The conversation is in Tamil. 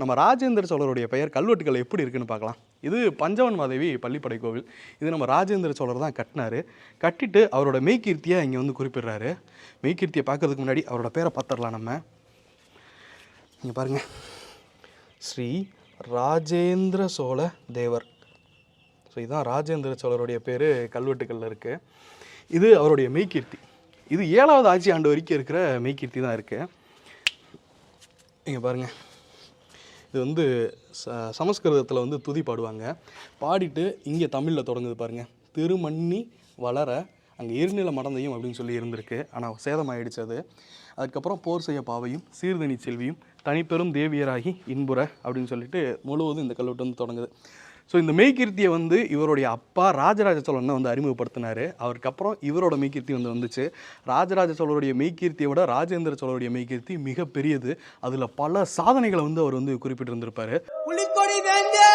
நம்ம ராஜேந்திர சோழருடைய பெயர் கல்வெட்டுகள் எப்படி இருக்குன்னு பார்க்கலாம். இது பஞ்சவன் மாதேவி பள்ளிப்படை கோவில். இது நம்ம ராஜேந்திர சோழர் தான் கட்டினாரு. கட்டிட்டு அவரோட மெய்கீர்த்தியை இங்கே வந்து குறிப்பிடுறாரு. மெய்கீர்த்தியை பார்க்கறதுக்கு முன்னாடி அவரோட பேரை பார்த்துடலாம் நம்ம. இங்கே பாருங்கள் ஸ்ரீ ராஜேந்திர சோழ தேவர். ஸோ இதுதான் ராஜேந்திர சோழருடைய பேர் கல்வெட்டுகளில் இருக்குது இது அவருடைய மெய்கீர்த்தி. இது ஏழாவது ஆட்சி ஆண்டு வரைக்கும் இருக்கிற மெய்கீர்த்தி தான் இருக்குது இங்கே பாருங்கள் இது வந்து ச சமஸ்கிருதத்தில் வந்து துதி பாடுவாங்க. பாடிட்டு இங்கே தமிழில் தொடங்குது பாருங்கள் திருமண்ணி வளர அங்கே இருநில மடந்தையும் அப்படின்னு சொல்லி இருந்திருக்கு. ஆனால் சேதமாயிடுச்சு அது. அதுக்கப்புறம் போர் செய்ய பாவையும் சீர்தனி செல்வியும் தனிப்பெரும் தேவியராகி இன்புற அப்படின்னு சொல்லிட்டு முழுவதும் இந்த கல்வெட்டு வந்து தொடங்குது. ஸோ இந்த மெய்கீர்த்தியை வந்து இவருடைய அப்பா ராஜராஜ சோழன் தான் வந்து அறிமுகப்படுத்தினார். அவருக்கு அப்புறம் இவரோட மெய்கீர்த்தி வந்து வந்துச்சு. ராஜராஜ சோழருடைய மெய்கீர்த்தியை விட ராஜேந்திர சோழருடைய மெய்கீர்த்தி மிகப்பெரியது அதில் பல சாதனைகளை வந்து அவர் வந்து குறிப்பிட்டிருந்திருப்பார். புலிக்கொடி வேந்தே!